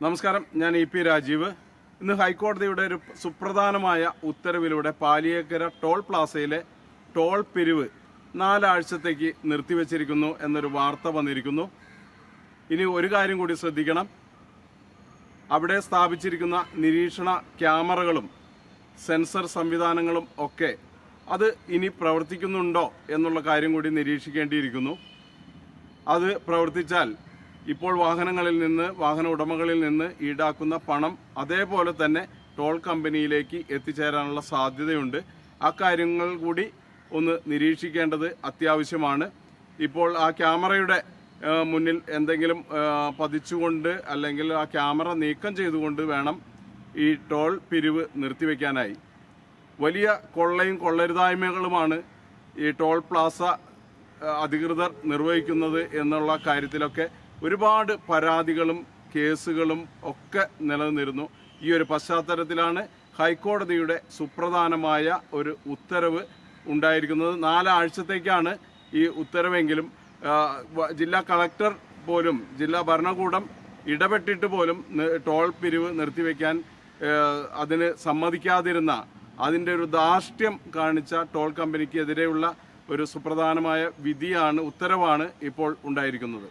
നമസ്കാരം. ഞാൻ E P Rajeev. ഇന്ന് ഹൈക്കോടതിയുടെ ഒരു സുപ്രധാനമായ ഉത്തരവിലൂടെ പാലിയേക്കര ടോൾ പ്ലാസയിലെ ടോൾ പിരിവ് നാലാഴ്ചത്തേക്ക് നിർത്തിവച്ചിരിക്കുന്നു എന്നൊരു വാർത്ത വന്നിരിക്കുന്നു. ഇനി ഒരു കാര്യം കൂടി ശ്രദ്ധിക്കണം. അവിടെ സ്ഥാപിച്ചിരിക്കുന്ന നിരീക്ഷണ ക്യാമറകളും സെൻസർ സംവിധാനങ്ങളും ഒക്കെ അത് ഇനി പ്രവർത്തിക്കുന്നുണ്ടോ എന്നുള്ള കാര്യം കൂടി നിരീക്ഷിക്കേണ്ടിയിരിക്കുന്നു. അത് പ്രവർത്തിച്ചാൽ ഇപ്പോൾ വാഹനങ്ങളിൽ നിന്ന് വാഹന ഉടമകളിൽ നിന്ന് ഈടാക്കുന്ന പണം അതേപോലെ തന്നെ ടോൾ കമ്പനിയിലേക്ക് എത്തിച്ചേരാനുള്ള സാധ്യതയുണ്ട്. ആ കാര്യങ്ങൾ കൂടി ഒന്ന് നിരീക്ഷിക്കേണ്ടത് അത്യാവശ്യമാണ്. ഇപ്പോൾ ആ ക്യാമറയുടെ മുന്നിൽ എന്തെങ്കിലും പതിച്ചുകൊണ്ട് അല്ലെങ്കിൽ ആ ക്യാമറ നീക്കം ചെയ്തുകൊണ്ട് വേണം ഈ ടോൾ പിരിവ് നിർത്തിവെക്കാനായി. വലിയ കൊള്ളയും കൊള്ളരുതായ്മകളുമാണ് ഈ ടോൾ പ്ലാസ അധികൃതർ നിർവഹിക്കുന്നത് എന്നുള്ള കാര്യത്തിലൊക്കെ ഒരുപാട് പരാതികളും കേസുകളും ഒക്കെ നിലനിന്നിരുന്നു. ഈ ഒരു പശ്ചാത്തലത്തിലാണ് ഹൈക്കോടതിയുടെ സുപ്രധാനമായ ഒരു ഉത്തരവ് ഉണ്ടായിരിക്കുന്നത്. നാലാഴ്ചത്തേക്കാണ് ഈ ഉത്തരവെങ്കിലും ജില്ലാ കളക്ടർ പോലും ജില്ലാ ഭരണകൂടം ഇടപെട്ടിട്ട് പോലും ടോൾ പിരിവ് നിർത്തിവെക്കാൻ അതിന് സമ്മതിക്കാതിരുന്ന അതിന്റെ ഒരു ധാർഷ്ട്യം കാണിച്ച ടോൾ കമ്പനിക്കെതിരെയുള്ള ഒരു സുപ്രധാനമായ വിധിയാണ് ഉത്തരവാണ് ഇപ്പോൾ ഉണ്ടായിരിക്കുന്നത്.